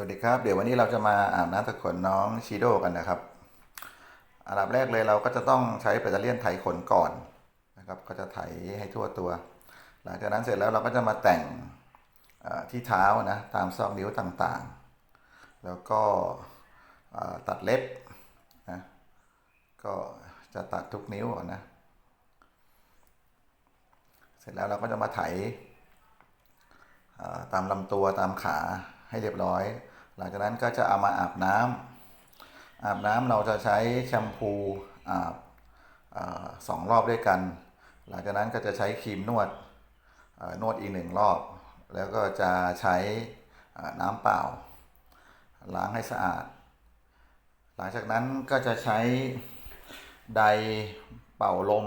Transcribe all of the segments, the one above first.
สวัสดีครับ เดี๋ยววันนี้เราจะมาอาบน้ำตะขนน้องชีโดกันนะครับอันดับแรกเลยเราก็จะต้องใช้แบตเตอรี่ยนไถขนก่อนนะครับก็จะไถให้ทั่วตัว หลังจากนั้นเสร็จแล้วเราก็จะมาแต่งที่เท้านะตามซอกนิ้วต่างๆ แล้วก็ตัดเล็บนะก็จะตัดทุกนิ้วนะเสร็จแล้วเราก็จะมาไถตามลำตัวตามขา ให้เรียบร้อย หลังจากนั้นก็จะเอามาอาบน้ำอาบน้ำเราจะใช้แชมพูอาบอสองรอบด้วยกัน หลังจากนั้นก็จะใช้ครีมนวดนวดอีกหนึ่งรอบ แล้วก็จะใช้น้ำเปล่า ล้างให้สะอาด หลังจากนั้นก็จะใช้ไดเป่าลม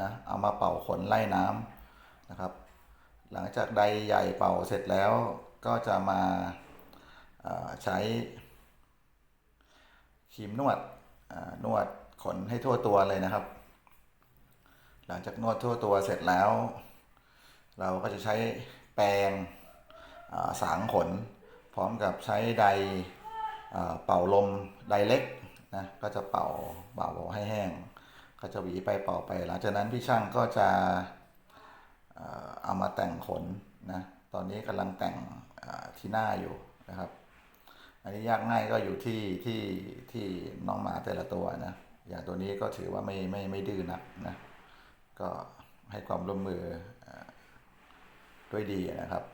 นะเอามาเป่าขนไล่น้ำนะครับ หลังจากใดใหญ่เป่าเสร็จแล้วก็จะมา ใช้ครีมนวดนวดขนให้ทั่วตัวเลยนะครับ หลังจากนวดทั่วตัวเสร็จแล้ว เราก็จะใช้แปรงสางขน พร้อมกับใช้ไดเป่าลมไดเล็กนะก็จะเป่าเป่าให้แห้ง ก็จะหวีไปเป่าไป หลังจากนั้นพี่ช่างก็จะเอามาแต่งขนนะตอนนี้กำลังแต่งที่หน้าอยู่นะครับ อันนี้ยากง่ายก็อยู่ที่ที่ที่น้องหมาแต่ละตัวนะ อย่างตัวนี้ก็ถือว่าไม่ไม่ไม่ดื้อนักนะ ก็ให้ความร่วมมือด้วยดีนะครับ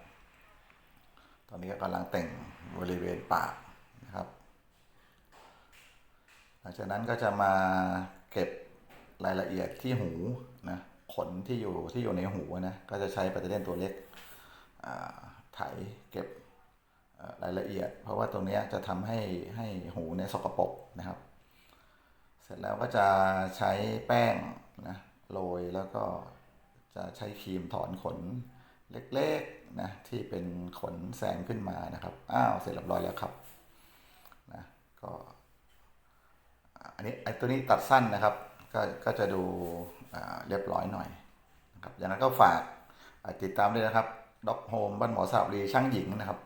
ตอนนี้ก็กำลังแต่งบริเวณปากนะครับ หลังจากนั้นก็จะมาเก็บรายละเอียดที่หูนะขนที่อยู่ที่อยู่ในหูนะ ก็จะใช้แบตเตอรี่นตัวเล็กอ่าไถเก็บายละเอียด เพราะว่าตรงนี้จะทำให้ให้หูเนี่ยสกปรกนะครับ เสร็จแล้วก็จะใช้แป้งนะโรยแล้วก็จะใช้ครีมถอนขนเล็กๆนะที่เป็นขนแซมขึ้นมานะครับ อ้าวเสร็จเรียบร้อยแล้วครับนะก็อันนี้ไอ้ตัวนี้ตัดสั้นนะครับ ก็ก็จะดูเรียบร้อยหน่อยนะครับอย่างนั้นก็ฝากติดตามด้วยนะครับด็อกโฮมบ้านหมอสาบรีช่างหญิงนะครับ